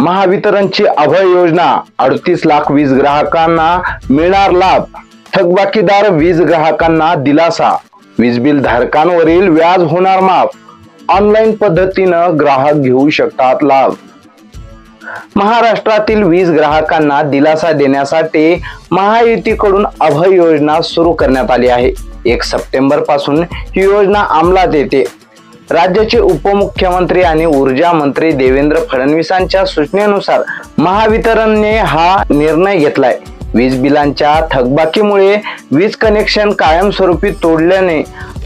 महावितरणची अभय योजना अडतीस लाख वीज ग्राहकांना मिळणार लाभ थकबाकीदार वीज ग्राहकांना दिलासा वीज बिल धारकांवरील व्याज होणार माफ ऑनलाईन पद्धतीनं ग्राहक घेऊ शकतात लाभ. महाराष्ट्रातील वीज ग्राहकांना दिलासा देण्यासाठी महायुतीकडून अभय योजना सुरू करण्यात आली आहे. एक सप्टेंबरपासून ही योजना अंमलात येते. राज्याचे उपमुख्यमंत्री आणि ऊर्जा मंत्री देवेंद्र फडणवीसांच्या सूचनेनुसार महावितरणने हा निर्णय घेतलाय. वीज बिलांच्या थकबाकीमुळे वीज कनेक्शन कायमस्वरूपी तोडल्याने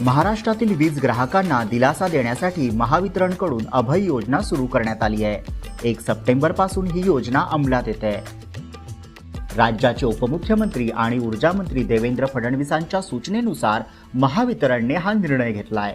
महाराष्ट्रातील वीज ग्राहकांना दिलासा देण्यासाठी महावितरणकडून अभय योजना सुरू करण्यात आली आहे. एक सप्टेंबरपासून ही योजना अंमलात येते. राज्याचे उपमुख्यमंत्री आणि ऊर्जामंत्री देवेंद्र फडणवीसांच्या सूचनेनुसार महावितरणने हा निर्णय घेतला आहे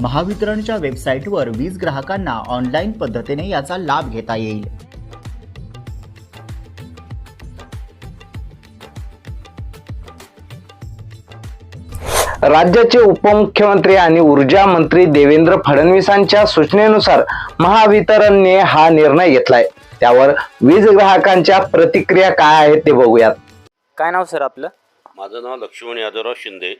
महावितरणच्या वेबसाईटवर वीज ग्राहकांना ऑनलाईन पद्धतीने याचा लाभ घेता येईल. राज्याचे उपमुख्यमंत्री आणि ऊर्जा मंत्री देवेंद्र फडणवीसांच्या सूचनेनुसार महावितरणने हा निर्णय घेतलाय. त्यावर वीज ग्राहकांच्या प्रतिक्रिया काय आहेत ते बघूयात. काय नाव सर आपलं? माझं नाव लक्ष्मण यादवराव शिंदे.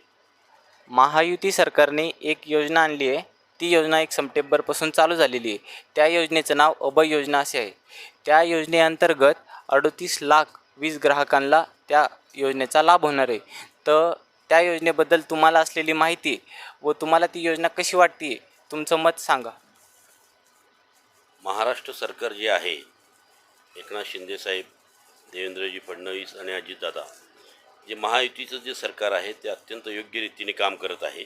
महायुती सरकारने एक योजना आणली आहे. ती योजना एक सप्टेंबरपासून चालू झालेली आहे. त्या योजनेचं नाव अभय योजना असे आहे. त्या योजनेअंतर्गत अडतीस लाख वीज ग्राहकांना त्या योजनेचा लाभ होणार आहे. तर त्या योजनेबद्दल तुम्हाला असलेली माहिती व तुम्हाला ती योजना कशी वाटते तुमचं मत सांगा. महाराष्ट्र सरकार जे आहे एकनाथ शिंदेसाहेब देवेंद्रजी फडणवीस आणि अजितदादा जे महायुतीचं जे सरकार आहे ते अत्यंत योग्य रीतीने काम करत आहे.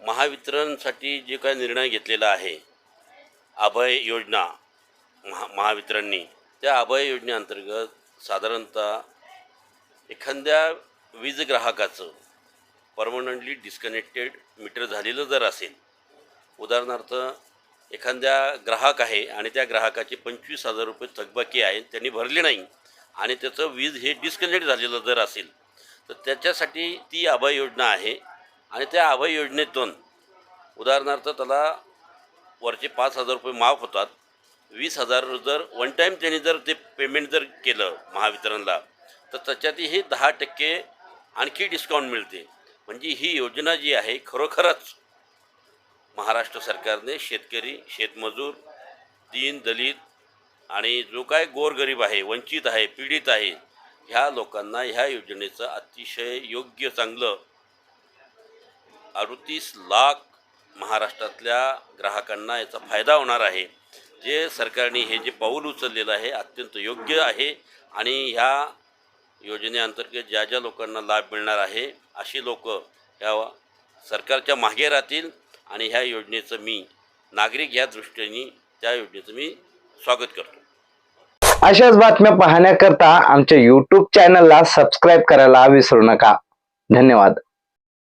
महावितरणसाठी जे काय निर्णय घेतलेला आहे अभय योजना महा महावितरणनी त्या अभय योजनेअंतर्गत साधारणतः एखाद्या वीज ग्राहकाचं परमनंटली डिस्कनेक्टेड मीटर झालेलं जर असेल उदाहरणार्थ एखाद्या ग्राहक आहे आणि त्या ग्राहकाचे पंचवीस हजार रुपये थकबाकी आहे त्यांनी भरले नाही आणि त्याचं वीज हे डिस्कनेक्ट झालेलं जर असेल तर त्याच्यासाठी ती अभय योजना आहे. आणि त्या अभय योजनेतून उदाहरणार्थ त्याला वरचे पाच हजार रुपये माफ होतात. वीस हजार जर वन टाईम त्यांनी जर ते पेमेंट जर केलं महावितरणला तर त्याच्यातही हे दहा टक्के आणखी डिस्काउंट मिळते. म्हणजे ही योजना जी आहे खरोखरच महाराष्ट्र सरकारने शेतकरी शेतमजूर दीन दलित आणि जो काय गोरगरीब आहे वंचित आहे पीडित आहे ह्या लोकांना ह्या योजनेचं अतिशय योग्य चांगलं अडतीस लाख महाराष्ट्रातल्या ग्राहकांना याचा फायदा होणार आहे. जे सरकारने हे जे पाऊल उचललेलं आहे अत्यंत योग्य आहे आणि ह्या योजनेअंतर्गत ज्या ज्या लोकांना लाभ मिळणार आहे अशी लोक ह्या सरकारच्या मागे राहतील आणि ह्या योजनेचं मी नागरिक ह्या दृष्टीने त्या योजनेचं मी स्वागत करतो. अशाच बातम्या पाहण्याकरता आमच्या युट्यूब चॅनलला सबस्क्राईब करायला विसरू नका. धन्यवाद.